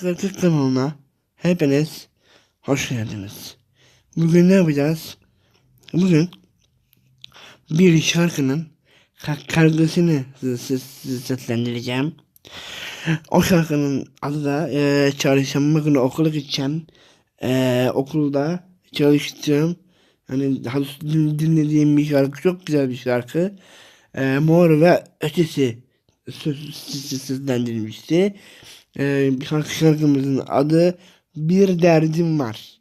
Kritik kanalına hepiniz hoş geldiniz. Bugün ne yapacağız? Bugün bir şarkının ka- kargısını seslendireceğim. O şarkının adı da e, çarşamba günü okula gideceğim. E, okulda çalıştığım hani dinlediğim bir şarkı çok güzel bir şarkı. E, Mor ve Ötesi söz- söz- seslendirilmişti. E, şarkı şarkımızın adı Bir Derdim Var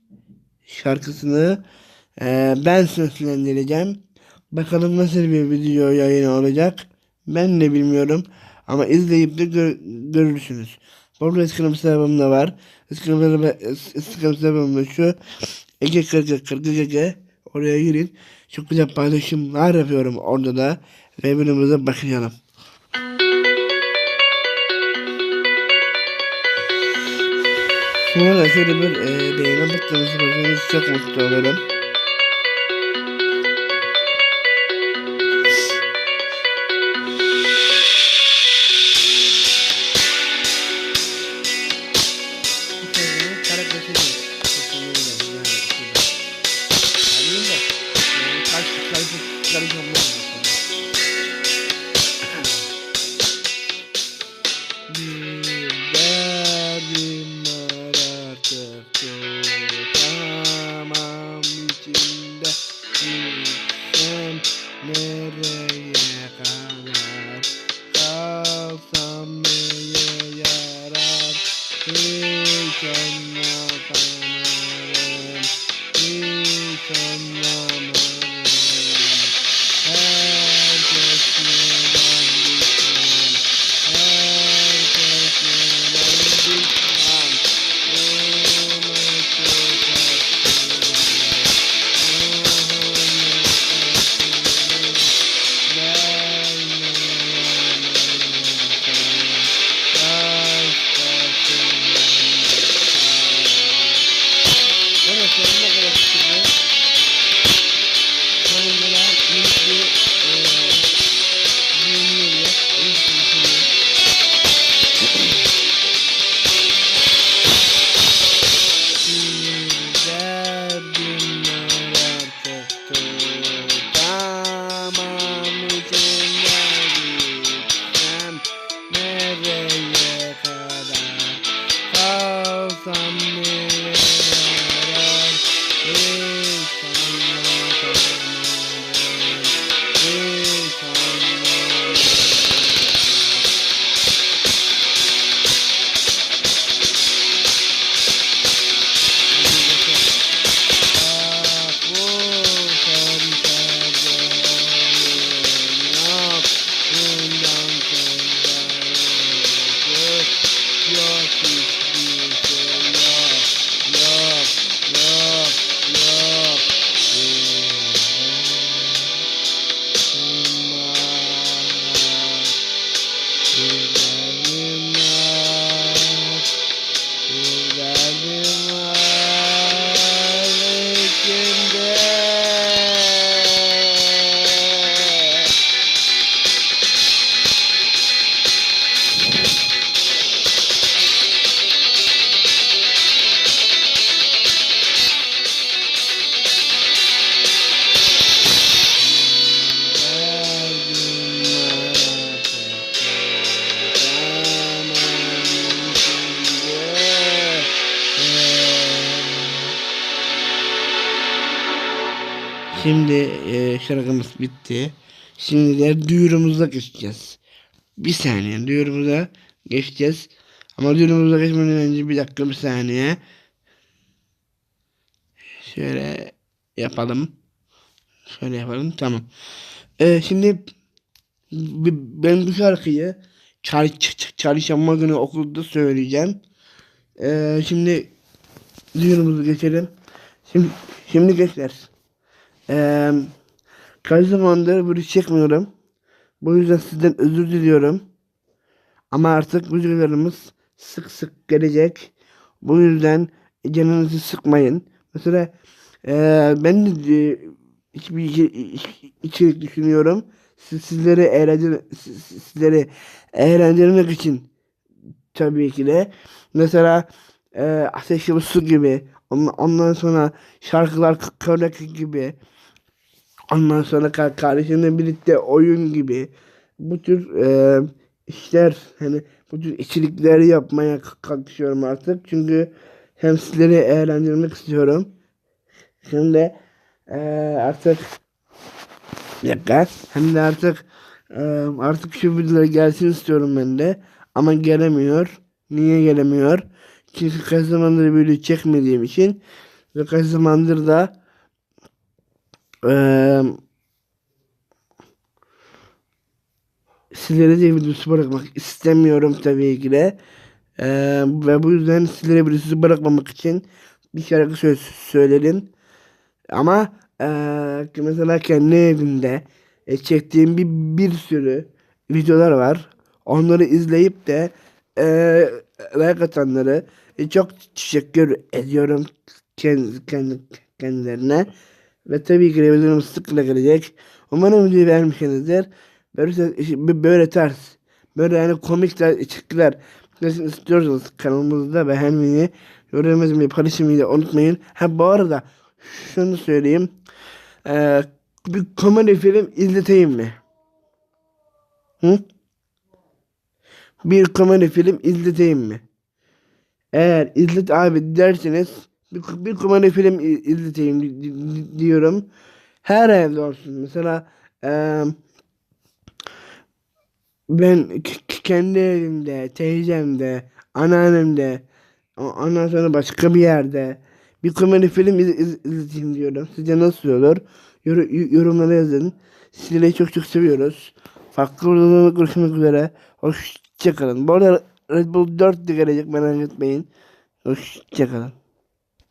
şarkısını e, ben seslendireceğim. Bakalım nasıl bir video yayını olacak. Ben de bilmiyorum. Ama izleyip de gör- görürsünüz. Bu arada Instagram hesabım da var. Instagram hesabım- da şu. Ege 40 40 Ege. Oraya girin. Çok güzel paylaşımlar yapıyorum orada da. Ve birbirimize başlayalım. Sonra da şöyle bir e, beğeni yaparsanız çok mutlu olurum. Tutamam içimde Gitsem nereye kadar? Kalsam neye yarar? Hiç anlatamadım Hiç anlamadım Şimdi e, şarkımız bitti. Şimdi de duyurumuza geçeceğiz. Bir saniye duyurumuza geçeceğiz. Ama duyurumuza geçmeden önce bir dakika bir saniye. Şöyle yapalım. Şöyle yapalım. Tamam. E, şimdi ben bu şarkıyı çar çarşamba günü okulda söyleyeceğim. E, şimdi duyurumuza geçelim. Şimdi, şimdi gençler. Eee kaç zamandır video çekmiyorum. Bu yüzden sizden özür diliyorum. Ama artık videolarımız sık sık gelecek. Bu yüzden canınızı sıkmayın. Mesela eee ben de e, hiçbir iç- içerik düşünüyorum. Siz, sizleri eğlendir siz- sizleri eğlendirmek için tabii ki de. Mesela e, Ateşli Su gibi. Ondan, sonra şarkılar K- Karaoke gibi. Ondan sonra ka- kardeşimle birlikte oyun gibi. Bu tür e, işler hani bu tür içerikleri yapmaya kalkışıyorum artık. Çünkü hem sizleri eğlendirmek istiyorum. De e, artık dakika. Hem de artık e, artık şu videolar gelsin istiyorum ben de. Ama gelemiyor. Niye gelemiyor? Çünkü kaç zamandır video çekmediğim için ve kaç zamandır da eee sizlere de videosu bırakmak istemiyorum tabii ki de. Eee, ve bu yüzden sizlere videosu bırakmamak için bir şarkı söz söyledim. Ama eee, mesela kendi evimde e, çektiğim bir, bir sürü videolar var. Onları izleyip de eee like atanları e, çok teşekkür ediyorum kendi, kendi, kendilerine. Ve tabii ki videom sıkla gelecek. Umarım videoyu beğenmişsinizdir. Böyle, böyle tarz, böyle yani komik tarz içerikler gelsin istiyorsanız kanalımızda beğenmeyi, yorum yazmayı, paylaşmayı da unutmayın. Ha bu arada şunu söyleyeyim. Ee, bir komedi film izleteyim mi? Hı? Bir komedi film izleteyim mi? Eğer izlet abi derseniz bir, bir komedi film izleteyim di- di- di- diyorum. Her evde olsun. Mesela eee, ben kendi evimde, teyzemde, anneannemde, ondan sonra başka bir yerde bir komedi film iz- iz- izleteyim diyorum. Sizce nasıl olur? Yor- yorumlara yazın. Sizleri çok çok seviyoruz. Farklı videolarda görüşmek üzere. Hoşçakalın. Bu arada Red Bull 4 de gelecek merak etmeyin. Hoşçakalın.